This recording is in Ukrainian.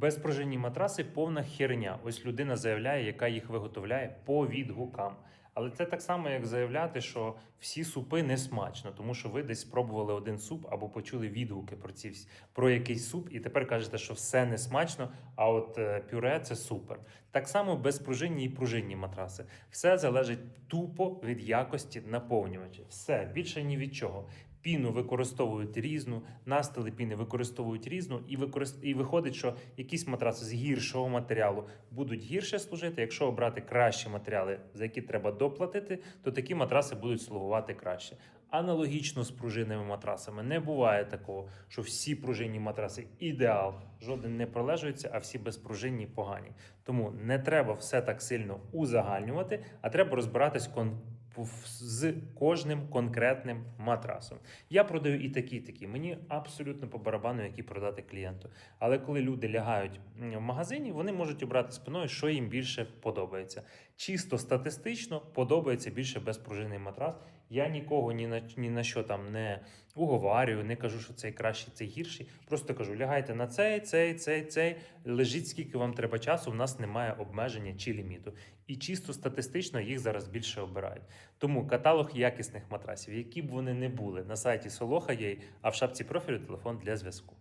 Безпружинні матраси повна херня. Ось людина заявляє, яка їх виготовляє по відгукам. Але це так само, як заявляти, що всі супи не смачно, тому що ви десь спробували один суп або почули відгуки про ці про якийсь суп, і тепер кажете, що все не смачно, а от е, пюре це супер. Так само безпружинні і пружинні матраси. Все залежить тупо від якості наповнювача. Все більше ні від чого. Піну використовують різну, настили піни використовують різну, і використ... і виходить, що якісь матраси з гіршого матеріалу будуть гірше служити. Якщо обрати кращі матеріали, за які треба доплатити, то такі матраси будуть слугувати краще. Аналогічно з пружинними матрасами не буває такого, що всі пружинні матраси ідеал, жоден не пролежується, а всі безпружинні погані. Тому не треба все так сильно узагальнювати, а треба розбиратись кон з кожним конкретним матрасом. Я продаю і такі, і такі. Мені абсолютно по барабану, які продати клієнту. Але коли люди лягають в магазині, вони можуть обрати спиною, що їм більше подобається. Чисто статистично подобається більше безпружинний матрас. Я нікого ні на ні на що там не уговарюю, не кажу, що цей кращий, цей гірший. Просто кажу: лягайте на цей, цей, цей, цей. Лежіть скільки вам треба часу. В нас немає обмеження чи ліміту. І чисто статистично їх зараз більше обирають. Тому каталог якісних матрасів, які б вони не були, на сайті Солоха є, а в шапці профілю телефон для зв'язку.